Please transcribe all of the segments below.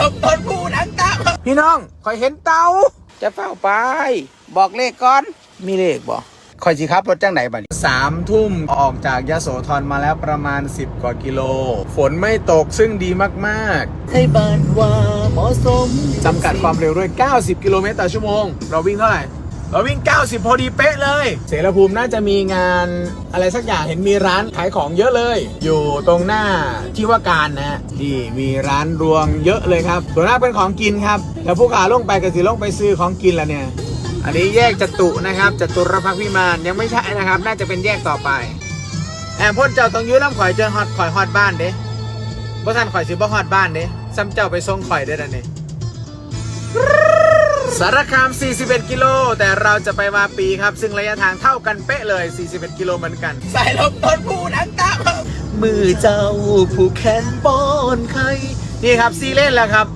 ลมต้นผู้นังตาพี่น้องคอยเห็นเตาจะเฝ้าไป บอกเลขก่อน มีเลขบอกคอยสิครับรถจ้างไหนบัดสามทุ่มออกจากยะโสธรมาแล้วประมาณ 10 กว่ากิโล ฝนไม่ตกซึ่งดีมากๆ ให้บ้านว่าเหมาะสมจำกัดความเร็วด้วย 90 กิโลเมตรต่อชั่วโมง เราวิ่งเท่าไหร่ เราวิ่ง 90 พอดีเป๊ะเลย เสรภูมิน่าจะมีงานอะไรสักอย่างเห็นมีร้านขายของเยอะเลย อยู่ตรงหน้าที่ว่าการนะฮะที่มีร้านรวงเยอะเลยครับส่วนหน้ากเป็นของกินครับ แล้วผู้ขาลงไปก็สิลงไปซื้อของกินแล้วเนี่ย อันนี้แยกจตุนะครับจตุรพักษ์พิมานยังไม่ใช่นะครับ น่าจะเป็นแยกต่อไป แอมพ่นเจ้าต้องยื้อลำข่อยเจอฮอดข่อยฮอดบ้านเด้บ่ท่านข่อยสิบ่ฮอดบ้านเด้ซ้ำเจ้าไปส่งข่อยได้ดันนี่ สารคาม 41 กิโล แต่เราจะไปมาปีครับ ซึ่งระยะทางเท่ากันเป๊ะเลย 41 กิโลเหมือนกัน สายลมต้นผู้นังตามือเจ้าผู้แขนป้อนไข่นี่ครับซีเล่นแล้วครับ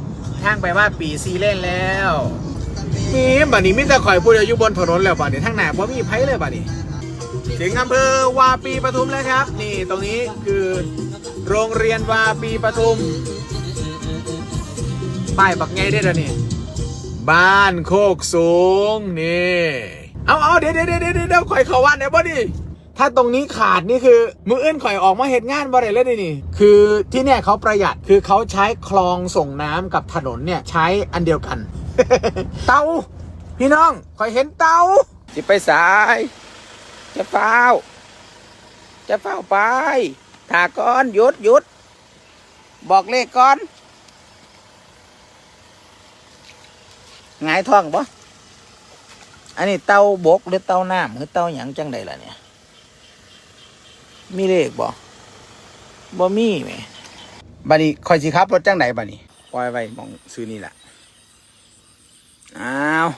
ทางไปว่าปีซีเล่นแล้วนี่บัดนี้มิแต่ข่อยพูดอยู่บนถนนแล้วบัดนี้ทางไหนบ่มีไผเลยบัดนี้ ถึงอำเภอวาปีปทุมแล้วครับ นี่ตรงนี้คือโรงเรียนวาปีปทุมป้ายบักไงได้แล้วนี่ บ้านโคกสูงนี่เอาเอาเดี๋ยวเดี๋ยวเดี๋ยวเดี๋ยวเดี๋ยวข่อยเขาวันเนี่ยบ่ดิถ้าตรงนี้ขาดนี่คือมืออื่นข่อยออกมาเหตุงานบ่ได้เลยนี่คือที่เนี่ยเขาประหยัดคือเขาใช้คลองส่งน้ำกับถนนเนี่ยใช้อันเดียวกัน เตาพี่น้องข่อยเห็นเตาจิไปสาย จะเฝ้า จะเฝ้าไปถาก่อนยุดยุดบอกเลขก่อน หงายท้องปะอันนี้เตาบกหรือเตาน้ำหรือเตาหยังจังใดล่ะเนี่ย มีเลขบ่บ่มีไหมบัดนี้คอยสิครับรถจังใดบัดนี้ปล่อยไว้มองซื้อนี่แหละอ้าว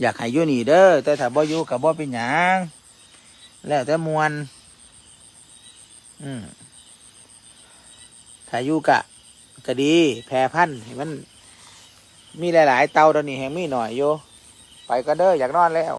อยากให้อยู่นี่เด้อแต่ถ้าบ่อยู่กับบ่เป็นหยังแล้วแต่มวนอืมถ้าอยู่กะ ก็ดี แพร่พันธุ์ให้มัน มีหลาย ๆ เตาตอนนี้แหงมีหน่อยโยไปก็เด้ออยากนอนแล้ว